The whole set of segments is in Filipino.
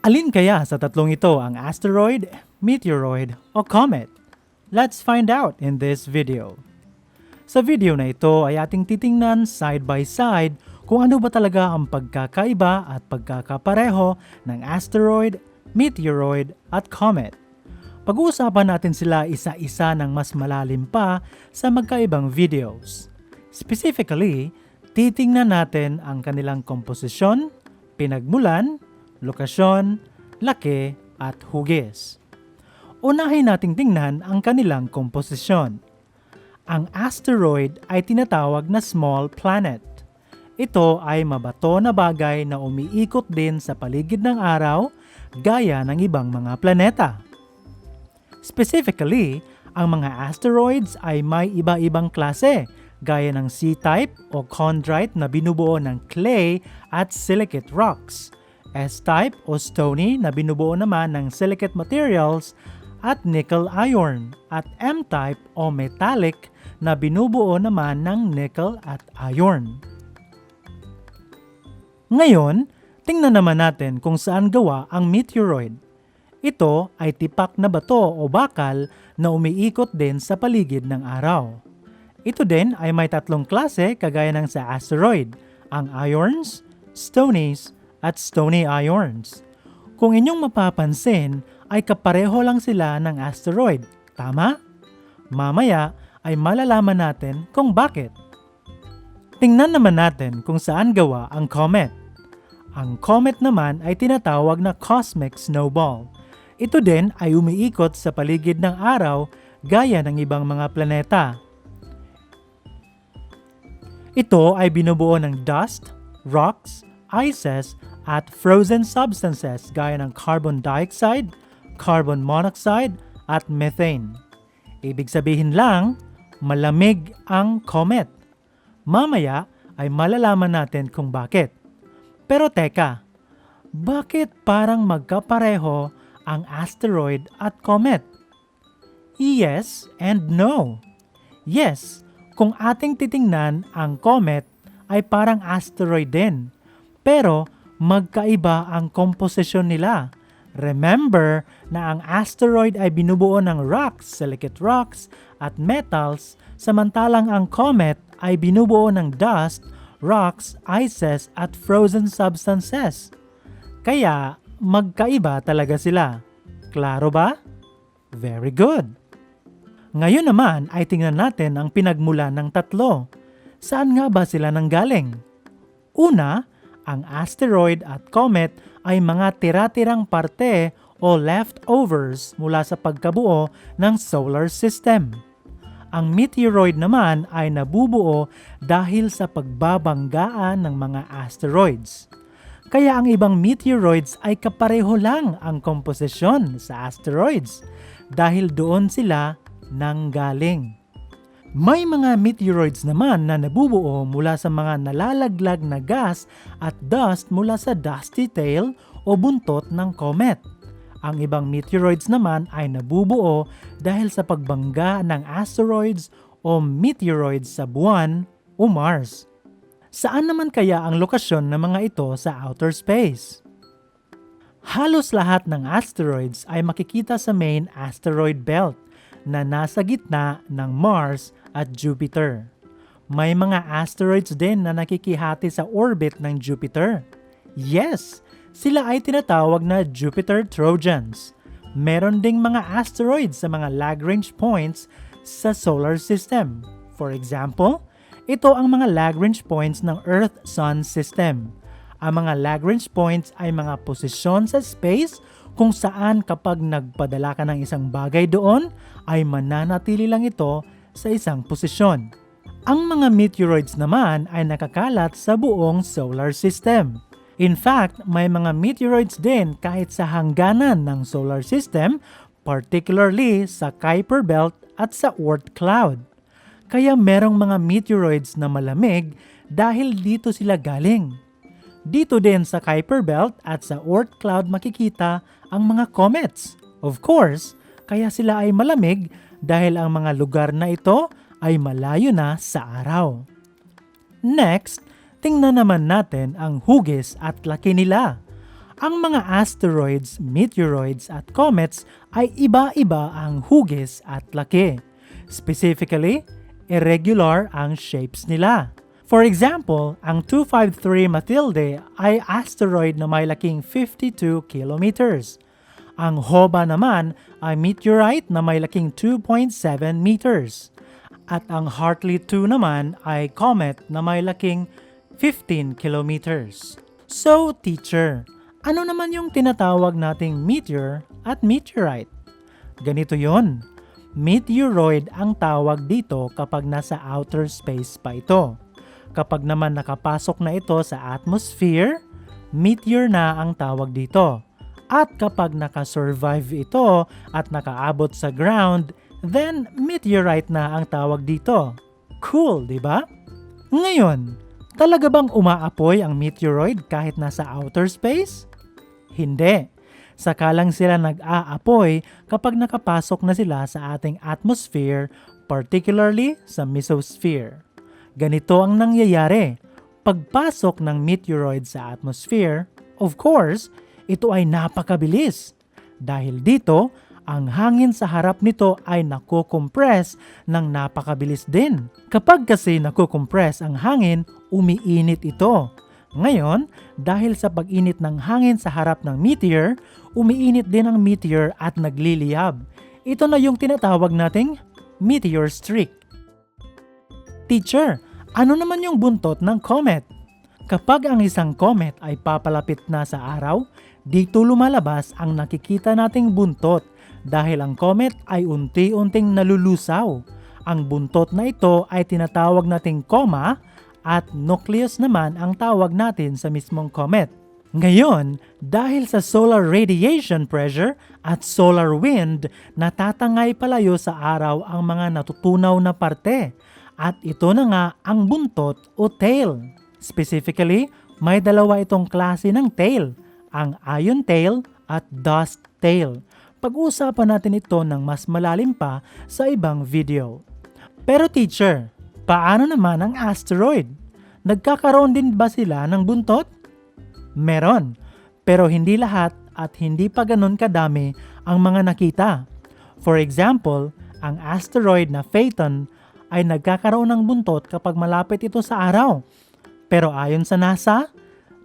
Alin kaya sa tatlong ito ang asteroid, meteoroid, o comet? Let's find out in this video. Sa video na ito ay ating titingnan side by side kung ano ba talaga ang pagkakaiba at pagkakapareho ng asteroid, meteoroid, at comet. Pag-uusapan natin sila isa-isa ng mas malalim pa sa magkaibang videos. Specifically, titingnan natin ang kanilang komposisyon, pinagmulan, lokasyon, laki, at hugis. Unahin nating tingnan ang kanilang komposisyon. Ang asteroid ay tinatawag na small planet. Ito ay mabato na bagay na umiikot din sa paligid ng araw gaya ng ibang mga planeta. Specifically, ang mga asteroids ay may iba-ibang klase gaya ng C-type o chondrite na binubuo ng clay at silicate rocks, S-type o stony na binubuo naman ng silicate materials at nickel iron, at M-type o metallic na binubuo naman ng nickel at iron. Ngayon, tingnan naman natin kung saan gawa ang meteoroid. Ito ay tipak na bato o bakal na umiikot din sa paligid ng araw. Ito din ay may tatlong klase kagaya ng sa asteroid, ang ions, stonies, at stony ions. Kung inyong mapapansin, ay kapareho lang sila ng asteroid, tama? Mamaya ay malalaman natin kung bakit. Tingnan naman natin kung saan gawa ang comet. Ang comet naman ay tinatawag na cosmic snowball. Ito din ay umiikot sa paligid ng araw gaya ng ibang mga planeta. Ito ay binubuo ng dust, rocks, ices, at frozen substances gaya ng carbon dioxide, carbon monoxide, at methane. Ibig sabihin lang, malamig ang comet. Mamaya ay malalaman natin kung bakit. Pero teka, bakit parang magkapareho ang asteroid at comet? Yes and no. Yes, kung ating titingnan ang comet ay parang asteroid din. Pero magkaiba ang komposisyon nila. Remember na ang asteroid ay binubuo ng rocks, silicate rocks, at metals, samantalang ang comet ay binubuo ng dust, rocks, ices, at frozen substances. Kaya, magkaiba talaga sila. Klaro ba? Very good. Ngayon naman ay tingnan natin ang pinagmulan ng tatlo. Saan nga ba sila nanggaling? Una, ang asteroid at comet ay mga tira-tirang parte o leftovers mula sa pagkabuo ng solar system. Ang meteoroid naman ay nabubuo dahil sa pagbabanggaan ng mga asteroids. Kaya ang ibang meteoroids ay kapareho lang ang komposisyon sa asteroids dahil doon sila nanggaling. May mga meteoroids naman na nabubuo mula sa mga nalalaglag na gas at dust mula sa dusty tail o buntot ng comet. Ang ibang meteoroids naman ay nabubuo dahil sa pagbangga ng asteroids o meteoroids sa buwan o Mars. Saan naman kaya ang lokasyon ng mga ito sa outer space? Halos lahat ng asteroids ay makikita sa main asteroid belt na nasa gitna ng Mars at Jupiter. May mga asteroids din na nakikihati sa orbit ng Jupiter. Yes, sila ay tinatawag na Jupiter Trojans. Meron ding mga asteroids sa mga Lagrange points sa solar system. For example, ito ang mga Lagrange points ng Earth-Sun system. Ang mga Lagrange points ay mga posisyon sa space kung saan kapag nagpadala ka ng isang bagay doon, ay mananatili lang ito sa isang posisyon. Ang mga meteoroids naman ay nakakalat sa buong solar system. In fact, may mga meteoroids din kahit sa hangganan ng solar system, particularly sa Kuiper Belt at sa Oort Cloud. Kaya merong mga meteoroids na malamig dahil dito sila galing. Dito din sa Kuiper Belt at sa Oort Cloud makikita ang mga comets. Of course, kaya sila ay malamig dahil ang mga lugar na ito ay malayo na sa araw. Next, tingnan naman natin ang hugis at laki nila. Ang mga asteroids, meteoroids at comets ay iba-iba ang hugis at laki. Specifically, irregular ang shapes nila. For example, ang 253 Mathilde ay asteroid na may laking 52 kilometers. Ang HOBA naman ay meteorite na may laking 2.7 meters. At ang Hartley 2 naman ay comet na may laking 15 kilometers. So, teacher, ano naman yung tinatawag nating meteor at meteorite? Ganito yon. Meteoroid ang tawag dito kapag nasa outer space pa ito. Kapag naman nakapasok na ito sa atmosphere, meteor na ang tawag dito. At kapag nakasurvive ito at nakaabot sa ground, then meteorite na ang tawag dito. Cool, di ba? Ngayon, talaga bang umaapoy ang meteoroid kahit nasa outer space? Hindi. Saka lang sila nag-aapoy kapag nakapasok na sila sa ating atmosphere, particularly sa mesosphere. Ganito ang nangyayari. Pagpasok ng meteoroid sa atmosphere, of course, ito ay napakabilis. Dahil dito, ang hangin sa harap nito ay nakokompress ng napakabilis din. Kapag kasi nakokompress ang hangin, umiinit ito. Ngayon, dahil sa pag-init ng hangin sa harap ng meteor, umiinit din ang meteor at nagliliyab. Ito na yung tinatawag nating meteor streak. Teacher, ano naman yung buntot ng comet? Kapag ang isang comet ay papalapit na sa araw, dito lumalabas ang nakikita nating buntot dahil ang comet ay unti-unting nalulusaw. Ang buntot na ito ay tinatawag nating coma at nucleus naman ang tawag natin sa mismong comet. Ngayon, dahil sa solar radiation pressure at solar wind, natatangay palayo sa araw ang mga natutunaw na parte at ito na nga ang buntot o tail. Specifically, may dalawa itong klase ng tail, ang ion tail at dust tail. Pag-uusapan natin ito ng mas malalim pa sa ibang video. Pero teacher, paano naman ang asteroid? Nagkakaroon din ba sila ng buntot? Meron, pero hindi lahat at hindi pa ganun kadami ang mga nakita. For example, ang asteroid na Phaethon ay nagkakaroon ng buntot kapag malapit ito sa araw. Pero ayon sa NASA,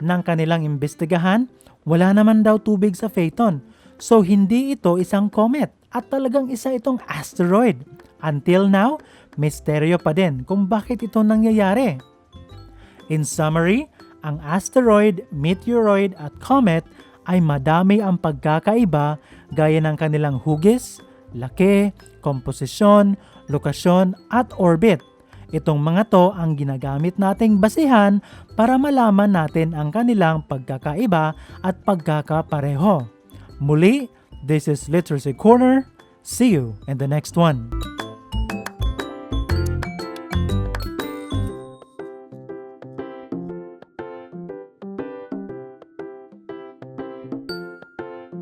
ng kanilang imbestigahan, wala naman daw tubig sa Phaethon. So hindi ito isang comet at talagang isa itong asteroid. Until now, misteryo pa din kung bakit ito nangyayari. In summary, ang asteroid, meteoroid at comet ay madami ang pagkakaiba gaya ng kanilang hugis, laki, komposisyon, lokasyon at orbit. Itong mga to ang ginagamit nating basihan para malaman natin ang kanilang pagkakaiba at pagkakapareho. Muli, this is Literacy Corner. See you in the next one.